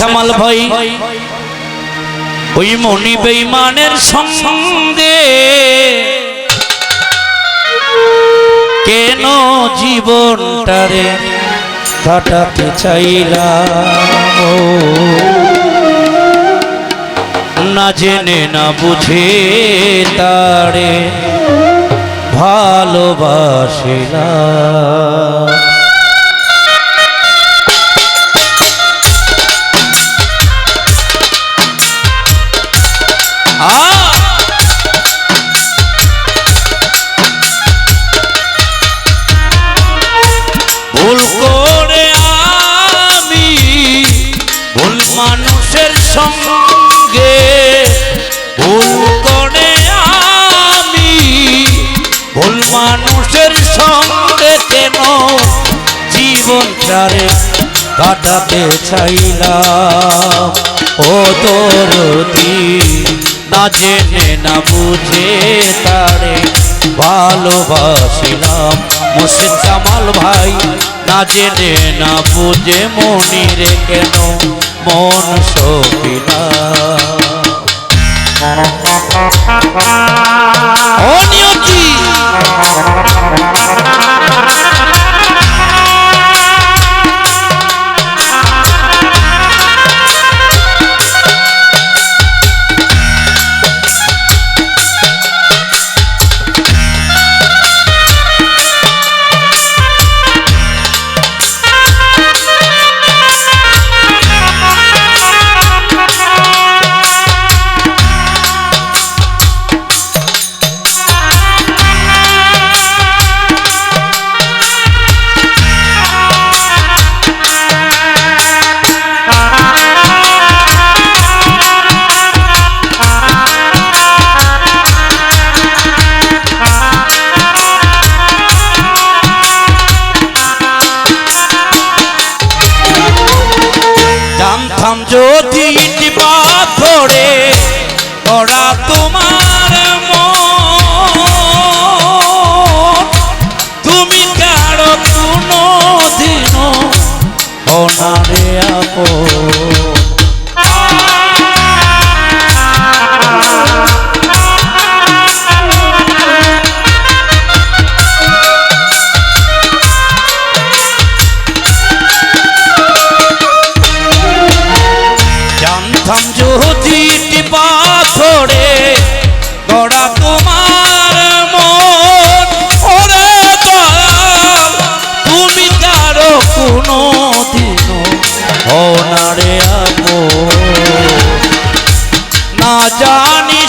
কামাল ভাই। ওই মনি বেইমানের সঙ্গে কেন জীবনটারে কাটাতে চাইলাম? না জেনে না বুঝে তারে ভালোবাসিলাম। মানুষের সঙ্গে ভুল করে আমি ভুল মানুষের সঙ্গে কেন জীবনটারে কাটাতে চাইলাম? ও তোরতি না জেনে না বুঝে তারে ভালোবাসিলাম। মুর্শিদ কামাল ভাই, না জেনে না বুঝে মনিরে কেন মন সপিলাম যদি পাথরে ওরা তোমার তুমি কারও কোনো দিন ওনারে আপন। ইটি পাথরে গড়া তোমার মন। ওরে দয়াল তুমি তার কোনো দিন হনারে না জানি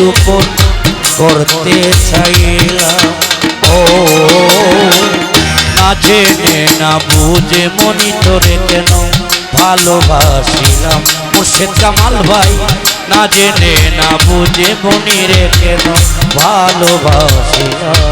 উপর করতে চাইলাম। ও, না জেনে না বুঝে মনিটরে কেন ভালোবাসিলাম। মুর্শেদ কামাল ভাই, না জেনে না বুঝে মনিরে কেন ভালোবাসিলাম।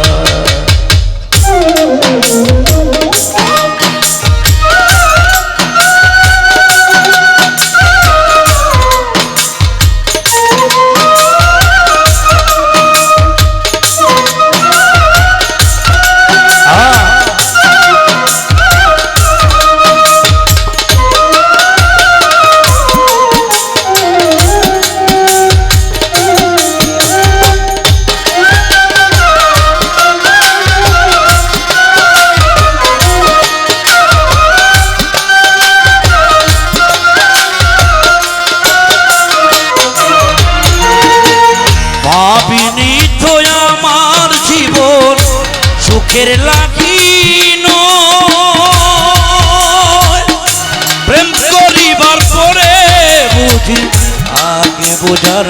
বোঝার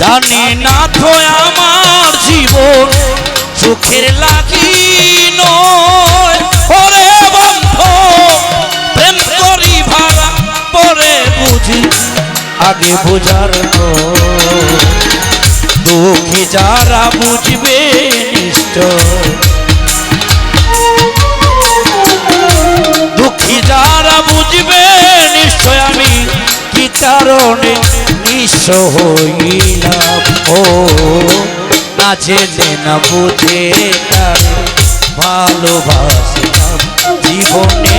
জানি না তো আমার জীবন দুঃখের লাগি বন্ধু প্রেম করি ভাড়া পরে বুঝি আগে বোঝার। দুঃখী যারা বুঝবে নিশ্চয় দুঃখী যারা বুঝবে নিশ্চয় আমি কি কারণে নিঃস্ব হইলাম ও, না জেনে না বুঝে তার জীবনে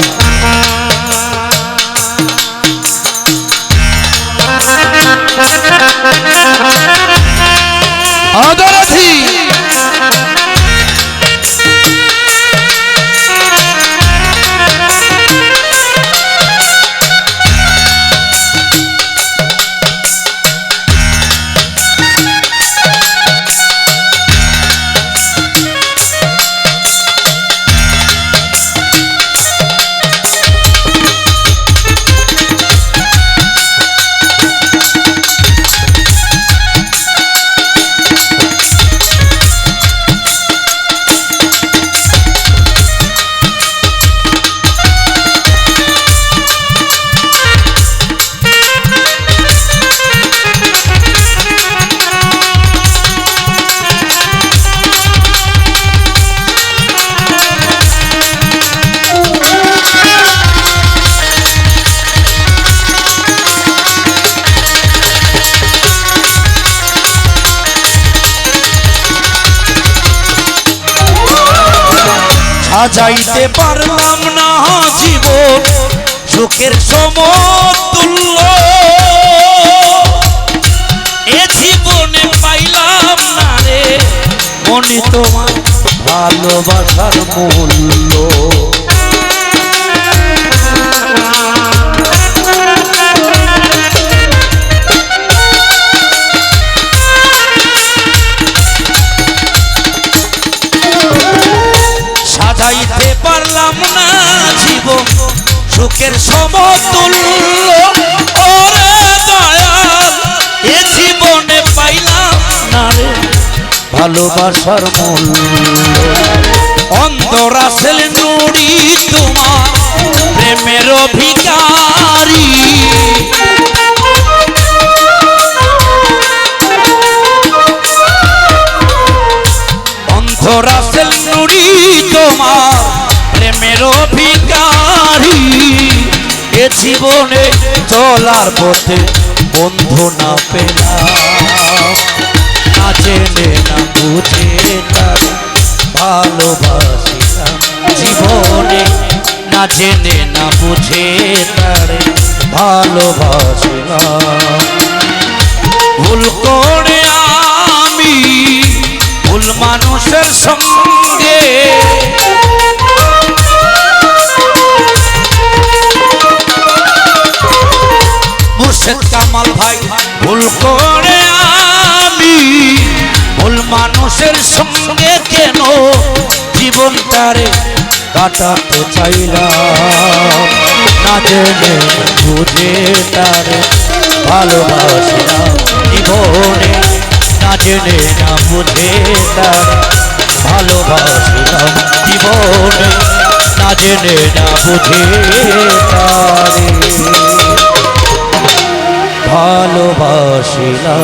সাজাইতে পারলাম না হাসিব সুখের সমতুল্য। এ জীবনে পাইলাম না রে, মনে তোমার ভালোবাসার মূল্য। সুখের সমতুল্য ওরে দয়াল, এ জীবনে পাইলাম না রে ভালোবাসার মূল্য। অন্তরাসেল নুড়ি তোমার প্রেমের অধিকারী অন্তরাসেল নুড়ি তোমার প্রেমের অধিকারী জীবনে চলার পথে বন্ধু না পেলাম। না জেনে, না বুঝে তার জীবনে না জেনে, না বুঝে, তার ভালোবাসিলাম। ভুল করে আমি ভুল মানুষের সঙ্গে মুর্শেদ কামাল ভাই, ভুল করে আমি ভুল মানুষের সঙ্গে কেন জীবনটারে কাটাতে চাইলাম? না জেনে বুঝে তারে ভালোবাসিলাম জীবনে। না জেনে না বুঝে তারে ভালোবাসিলাম জীবনে। না জেনে না বুঝে তারে। ভালোবাসি না